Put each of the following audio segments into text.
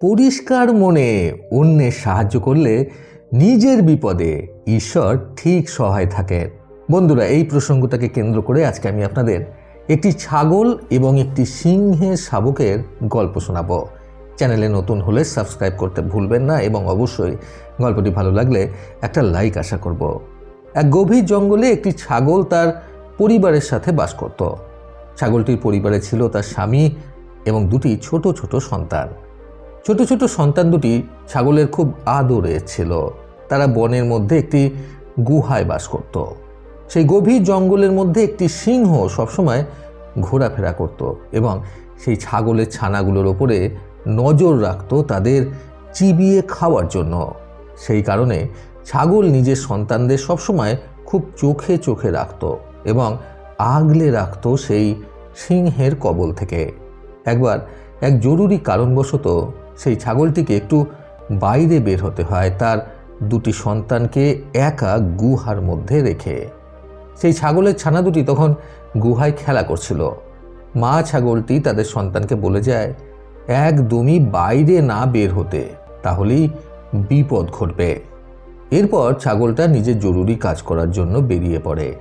পরিষ্কার মনে অন্যের সাহায্য করলে নিজের বিপদে ঈশ্বর ঠিক সহায় থাকেন। বন্ধুরা, এই প্রসঙ্গটাকে কেন্দ্র করে আজকে আমি আপনাদের একটি ছাগল এবং একটি সিংহের শাবকের গল্প শোনাবো। চ্যানেলে নতুন হলে সাবস্ক্রাইব করতে ভুলবেন না এবং অবশ্যই গল্পটি ভালো লাগলে একটা লাইক আশা করব। এক গভীর জঙ্গলে একটি ছাগল তার পরিবারের সাথে বাস করত। ছাগলটির পরিবারে ছিল তার স্বামী এবং দুটি ছোট ছোট সন্তান। ছোট ছোট সন্তান দুটি ছাগলের খুব আদরে ছিল। তারা বনের মধ্যে একটি গুহায় বাস করত। সেই গভীর জঙ্গলের মধ্যে একটি সিংহ সবসময় ঘোরাফেরা করত এবং সেই ছাগলের ছানাগুলোর ওপরে নজর রাখত তাদের চিবিয়ে খাওয়ার জন্য। সেই কারণে ছাগল নিজের সন্তানদের সবসময় খুব চোখে চোখে রাখত এবং আগলে রাখত সেই সিংহের কবল থেকে। একবার এক জরুরি কারণবশত সেই ছাগলটিকে একটু বাইরে বের হতে হয়। তার দুটি সন্তানকে একা গুহার মধ্যে রেখে। সেই ছাগলের ছানা দুটি তখন গুহায় খেলা করছিল। মা ছাগলটি তাদের সন্তানকে বলে যায় একদমই বাইরে না বের হতে, তাহলেই বিপদ ঘটবে। এরপর ছাগলটা নিজের জরুরি কাজ করার জন্য বেরিয়ে পড়ে।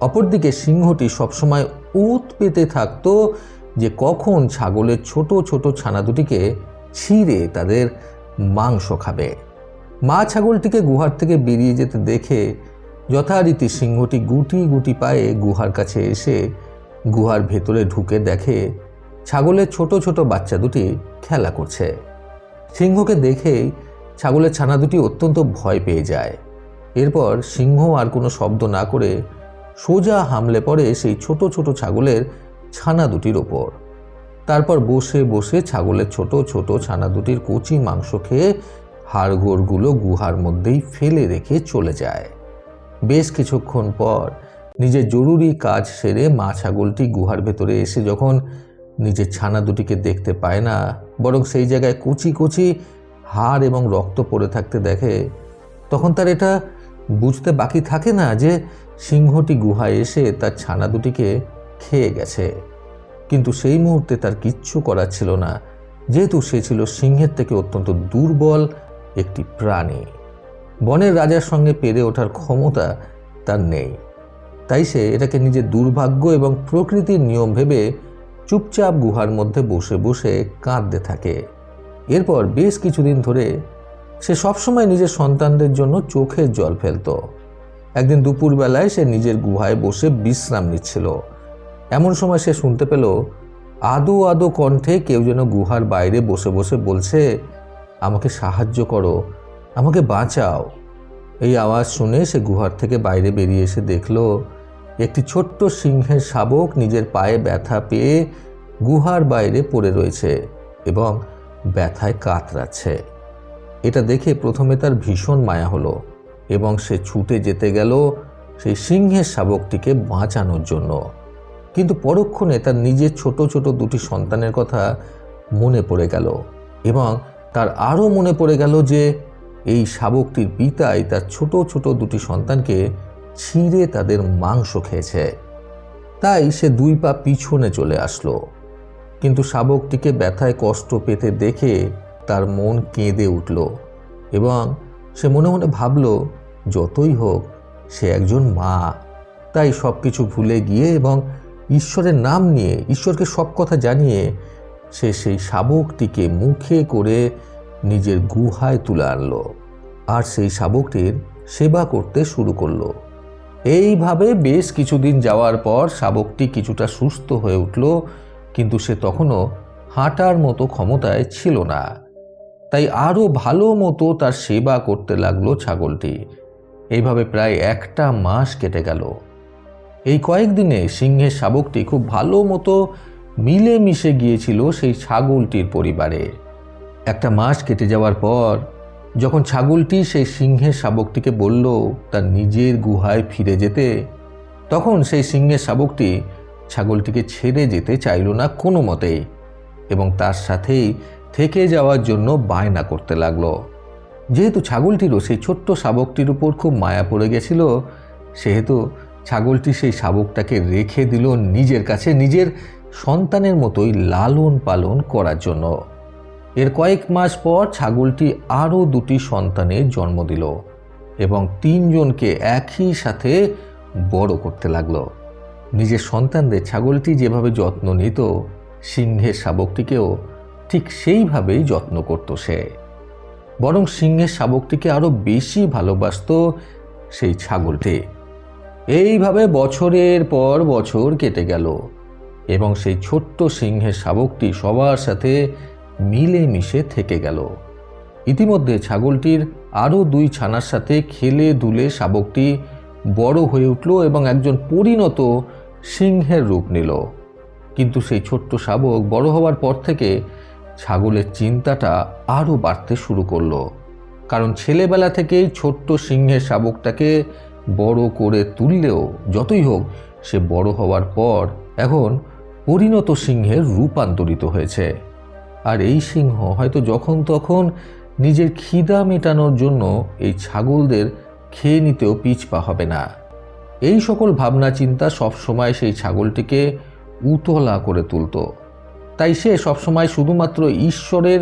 অপরদিকে সিংহটি সবসময় উত পেতে থাকতো যে কখন ছাগলের ছোট ছোট ছানা দুটিকে ছিঁড়ে তাদের মাংস খাবে। মা ছাগলটিকে গুহার থেকে বেরিয়ে যেতে দেখে যথারীতি সিংহটি গুটি গুটি পায়ে গুহার কাছে এসে গুহার ভেতরে ঢুকে দেখে ছাগলের ছোট ছোট বাচ্চা দুটি খেলা করছে। সিংহকে দেখেই ছাগলের ছানা দুটি অত্যন্ত ভয় পেয়ে যায়। এরপর সিংহ আর কোনো শব্দ না করে সোজা হামলে পড়ে সেই ছোট ছোট ছাগলের ছানা দুটির ওপর। তারপর বসে বসে ছাগলের ছোট ছোট ছানা দুটির কচি মাংস খেয়ে হাড়গোড়গুলো গুহার মধ্যেই ফেলে রেখে চলে যায়। বেশ কিছুক্ষণ পর নিজের জরুরি কাজ সেরে মা ছাগলটি গুহার ভেতরে এসে যখন নিজের ছানা দুটিকে দেখতে পায় না, বরং সেই জায়গায় কুচি কুচি হাড় এবং রক্ত পড়ে থাকতে দেখে, তখন তার এটা বুঝতে বাকি থাকে না যে সিংহটি গুহায় এসে তার ছানা দুটিকে খেয়ে গেছে। কিন্তু সেই মুহূর্তে তার কিচ্ছু করার ছিল না, যেহেতু সে ছিল সিংহের থেকে অত্যন্ত দুর্বল একটি প্রাণী। বনের রাজার সঙ্গে পেরে ওঠার ক্ষমতা তার নেই। তাই সে এটাকে নিজের দুর্ভাগ্য এবং প্রকৃতির নিয়ম ভেবে চুপচাপ গুহার মধ্যে বসে বসে কাঁদতে থাকে। এরপর বেশ কিছুদিন ধরে সে সবসময় নিজের সন্তানদের জন্য চোখের জল ফেলত। একদিন দুপুরবেলায় সে নিজের গুহায় বসে বিশ্রাম নিচ্ছিল। এমন সময় সে শুনতে পেল, আদো আদো কণ্ঠে কেউ যেন গুহার বাইরে বসে বসে বলছে, আমাকে সাহায্য করো, আমাকে বাঁচাও। এই আওয়াজ শুনে সে গুহার থেকে বাইরে বেরিয়ে এসে দেখল, একটি ছোট্ট সিংহের শাবক নিজের পায়ে ব্যথা পেয়ে গুহার বাইরে পড়ে রয়েছে এবং ব্যথায় কাতরাচ্ছে। এটা দেখে প্রথমে তার ভীষণ মায়া হলো এবং সে ছুটে যেতে গেল সেই সিংহের শাবকটিকে বাঁচানোর জন্য। কিন্তু পরক্ষণে তার নিজের ছোট ছোট দুটি সন্তানের কথা মনে পড়ে গেল এবং তার আরও মনে পড়ে গেল যে এই শাবকটির পিতাই তার ছোট ছোট দুটি সন্তানকে ছিঁড়ে তাদের মাংস খেয়েছে। তাই সে দুই পা পিছনে চলে আসলো। কিন্তু শাবকটিকে ব্যথায় কষ্ট পেতে দেখে তার মন কেঁদে উঠল এবং সে মনে মনে ভাবল, যতই হোক, সে একজন মা। তাই সব কিছু ভুলে গিয়ে এবং ঈশ্বরের নাম নিয়ে, ঈশ্বরকে সব কথা জানিয়ে সে সেই শাবকটিকে মুখে করে নিজের গুহায় তুলে আনলো। আর সেই শাবকটির সেবা করতে শুরু করল। এইভাবে বেশ কিছুদিন যাওয়ার পর শাবকটি কিছুটা সুস্থ হয়ে উঠল, কিন্তু সে তখনও হাঁটার মতো ক্ষমতায় ছিল না। তাই আরও ভালো মতো তার সেবা করতে লাগল ছাগলটি। এইভাবে প্রায় একটা মাস কেটে গেল। এই কয়েকদিনে সিংহের শাবকটি খুব ভালো মতো মিলেমিশে গিয়েছিল সেই ছাগলটির পরিবারে। একটা মাস কেটে যাওয়ার পর যখন ছাগলটি সেই সিংহের শাবকটিকে বলল তার নিজের গুহায় ফিরে যেতে, তখন সেই সিংহের শাবকটি ছাগলটিকে ছেড়ে যেতে চাইল না কোনো মতেই এবং তার সাথেই থেকে যাওয়ার জন্য বায়না করতে লাগল। যেহেতু ছাগলটিরও সেই ছোট্ট শাবকটির উপর খুব মায়া পড়ে গেছিল, সেহেতু ছাগলটি সেই শাবকটাকে রেখে দিল নিজের কাছে, নিজের সন্তানের মতোই লালন পালন করার জন্য। এর কয়েক মাস পর ছাগলটি আরও দুটি সন্তানের জন্ম দিল এবং তিনজনকে একই সাথে বড় করতে লাগল। নিজের সন্তানদের ছাগলটি যেভাবে যত্ন নিত, সিংহের শাবকটিকেও ঠিক সেইভাবেই যত্ন করত সে। বরং সিংহের শাবকটিকে আরও বেশি ভালোবাসত সেই ছাগলটি। এইভাবে বছরের পর বছর কেটে গেল এবং সেই ছোট্ট সিংহের শাবকটি সবার সাথে মিলেমিশে থেকে গেল। ইতিমধ্যে ছাগলটির আরও দুই ছানার সাথে খেলে দুলে শাবকটি বড় হয়ে উঠল এবং একজন পরিণত সিংহের রূপ নিল। কিন্তু সেই ছোট্ট শাবক বড় হওয়ার পর থেকে ছাগলের চিন্তাটা আরও বাড়তে শুরু করল। কারণ ছেলেবেলা থেকেই ছোট্ট সিংহের শাবকটাকে বড় করে তুললেও যতই হোক, সে বড় হওয়ার পর এখন পরিণত সিংহের রূপান্তরিত হয়েছে। আর এই সিংহ হয়তো যখন তখন নিজের খিদা মেটানোর জন্য এই ছাগলদের খেয়ে নিতেও পিছপা হবে না। এই সকল ভাবনা চিন্তা সবসময় সেই ছাগলটিকে উতলা করে তুলত। তাই সে সবসময় শুধুমাত্র ঈশ্বরের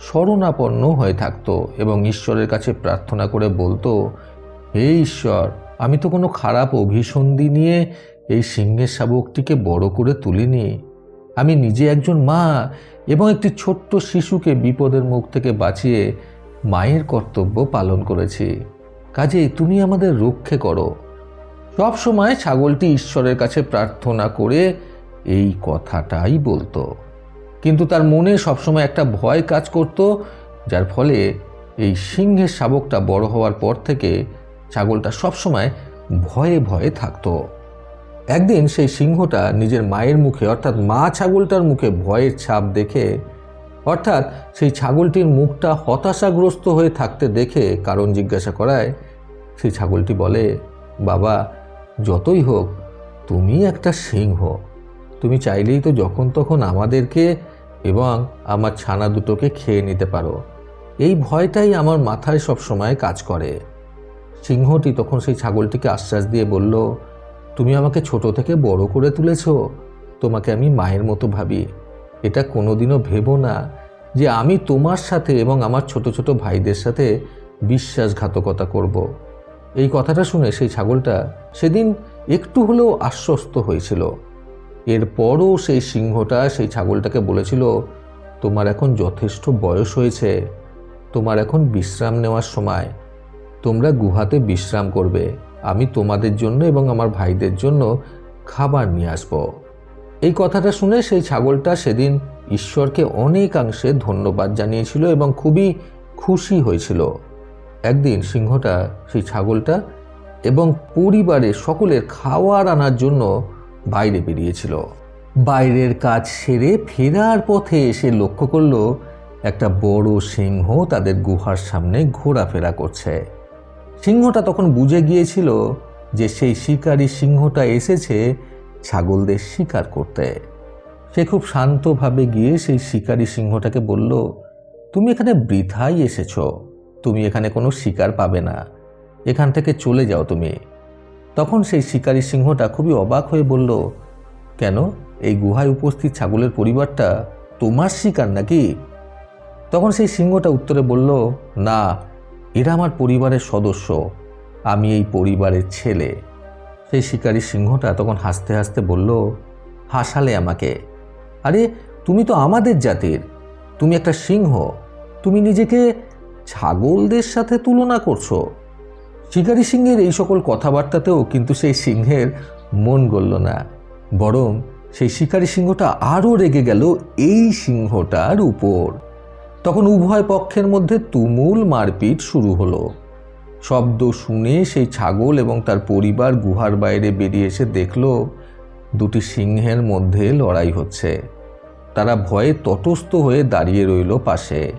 শরণাপন্ন হয়ে থাকত এবং ঈশ্বরের কাছে প্রার্থনা করে বলতো হে ঈশ্বর, আমি তো কোনো খারাপ অভিসন্ধি নিয়ে এই সিংহের শাবকটিকে বড় করে তুলিনি। আমি নিজে একজন মা এবং একটি ছোট্ট শিশুকে বিপদের মুখ থেকে বাঁচিয়ে মায়ের কর্তব্য পালন করেছি। কাজে তুমি আমাদের রক্ষে করো। সব সময় ছাগলটি ঈশ্বরের কাছে প্রার্থনা করে এই কথাটাই বলতো। কিন্তু তার মনে সবসময় একটা ভয় কাজ করত, যার ফলে এই সিংহের শাবকটা বড় হওয়ার পর থেকে ছাগলটা সবসময় ভয়ে ভয়ে থাকতো। একদিন সেই সিংহটা নিজের মায়ের মুখে, অর্থাৎ মা ছাগলটার মুখে ভয়ের ছাপ দেখে, অর্থাৎ সেই ছাগলটির মুখটা হতাশাগ্রস্ত হয়ে থাকতে দেখে কারণ জিজ্ঞাসা করায়, সেই ছাগলটি বলে, বাবা, যতই হোক, তুমি একটা সিংহ। তুমি চাইলেই তো যখন তখন আমাদেরকে এবং আমার ছানা দুটোকে খেয়ে নিতে পারো। এই ভয়টাই আমার মাথায় সব সময় কাজ করে। সিংহটি তখন সেই ছাগলটিকে আশ্বাস দিয়ে বলল, তুমি আমাকে ছোট থেকে বড় করে তুলেছ। তোমাকে আমি মায়ের মতো ভাবি। এটা কোনোদিনও ভেবো না যে আমি তোমার সাথে এবং আমার ছোট ছোট ভাইদের সাথে বিশ্বাসঘাতকতা করব। এই কথাটা শুনে সেই ছাগলটা সেদিন একটু হলেও আশ্বস্ত হয়েছিল। এরপরও সেই সিংহটা সেই ছাগলটাকে বলেছিল, তোমার এখন যথেষ্ট বয়স হয়েছে। তোমার এখন বিশ্রাম নেওয়ার সময়। তোমরা গুহাতে বিশ্রাম করবে। আমি তোমাদের জন্য এবং আমার ভাইদের জন্য খাবার নিয়ে আসব। এই কথাটা শুনে সেই ছাগলটা সেদিন ঈশ্বরকে অনেকাংশে ধন্যবাদ জানিয়েছিল এবং খুবই খুশি হয়েছিল। একদিন সিংহটা, সেই ছাগলটা এবং পরিবারের সকলের খাওয়ার আনার জন্য বাইরে বেরিয়েছিল। বাইরের কাজ সেরে ফেরার পথে এসে লক্ষ্য করল, একটা বড় সিংহ তাদের গুহার সামনে ঘোরাফেরা করছে। সিংহটা তখন বুঝে গিয়েছিল যে সেই শিকারী সিংহটা এসেছে ছাগলদের শিকার করতে। সে খুব শান্তভাবে গিয়ে সেই শিকারী সিংহটাকে বলল, তুমি এখানে বৃথাই এসেছ। তুমি এখানে কোনো শিকার পাবে না। এখান থেকে চলে যাও তুমি। তখন সেই শিকারী সিংহটা খুবই অবাক হয়ে বলল, কেন? এই গুহায় উপস্থিত ছাগলের পরিবারটা তোমার শিকার নাকি? তখন সেই সিংহটা উত্তরে বলল, না এরা আমার পরিবারের সদস্য। আমি এই পরিবারের ছেলে। সেই শিকারী সিংহটা তখন হাসতে হাসতে বলল, হাসালে আমাকে। আরে, তুমি তো আমাদের জাতির। তুমি একটা সিংহ। তুমি নিজেকে ছাগলদের সাথে তুলনা করছ। শিকারী সিংহের এই সকল কথাবার্তাতেও কিন্তু সেই সিংহের মন গলল না। বরং সেই শিকারী সিংহটা আরও রেগে গেল এই সিংহটার উপর। তখন উভয় পক্ষের মধ্যে তুমুল মারপিট শুরু হলো। শব্দ শুনে সেই ছাগল এবং তার পরিবার গুহার বাইরে বেরিয়ে এসে দেখল, দুটি সিংহের মধ্যে লড়াই হচ্ছে। তারা ভয়ে তটস্থ হয়ে দাঁড়িয়ে রইল পাশে।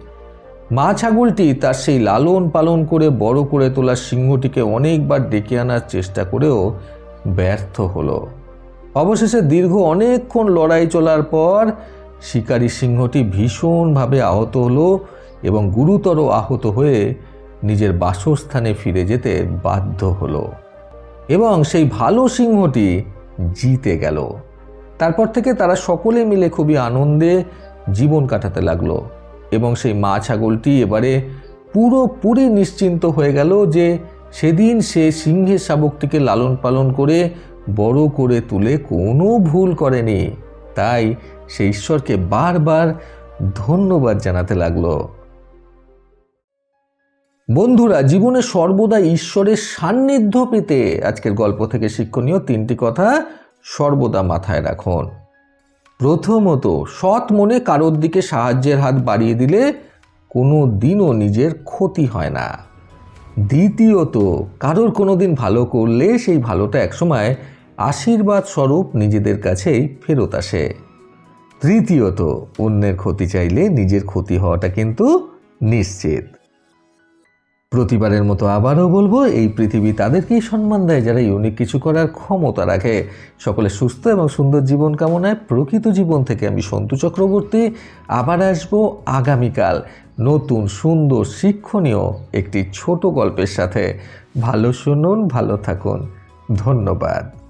মা ছাগলটি তার সেই লালন পালন করে বড় করে তোলা সিংহটিকে অনেকবার ডেকে আনার চেষ্টা করেও ব্যর্থ হলো। অবশেষে দীর্ঘ অনেকক্ষণ লড়াই চলার পর শিকারী সিংহটি ভীষণভাবে আহত হলো এবং গুরুতর আহত হয়ে নিজের বাসস্থানে ফিরে যেতে বাধ্য হলো। এবং সেই ভালো সিংহটি জিতে গেল। তারপর থেকে তারা সকলে মিলে খুবই আনন্দে জীবন কাটাতে লাগল এবং সেই মা ছাগলটি এবারে পুরোপুরি নিশ্চিন্ত হয়ে গেল যে সেদিন সে সিংহের শাবকটিকে লালন পালন করে বড় করে তুলে কোনো ভুল করেনি। তাই সে ঈশ্বরকে বারবার ধন্যবাদ জানাতে লাগল। বন্ধুরা, জীবনে সর্বদা ঈশ্বরের সান্নিধ্য পেতে আজকের গল্প থেকে শিক্ষণীয় তিনটি কথা সর্বদা মাথায় রাখুন। প্রথমত, সৎ মনে কারোর দিকে সাহায্যের হাত বাড়িয়ে দিলে কোনো দিনও নিজের ক্ষতি হয় না। দ্বিতীয়ত, কারোর কোনো দিন ভালো করলে সেই ভালোটা একসময় আশীর্বাদ স্বরূপ নিজেদের কাছেই ফেরত আসে। তৃতীয়ত, অন্যের ক্ষতি চাইলে নিজের ক্ষতি হওয়াটা কিন্তু নিশ্চিত। প্রতিবারের মতো আবারও বলব, এই পৃথিবী তাদেরকেই সম্মান দেয় যারা ইউনিক কিছু করার ক্ষমতা রাখে। সকলে সুস্থ এবং সুন্দর জীবন কামনায় প্রকৃত জীবন থেকে আমি সন্তু চক্রবর্তী। আবার আসব আগামীকাল নতুন, সুন্দর, শিক্ষণীয় একটি ছোট গল্পের সাথে। ভালো শুনুন, ভালো থাকুন। ধন্যবাদ।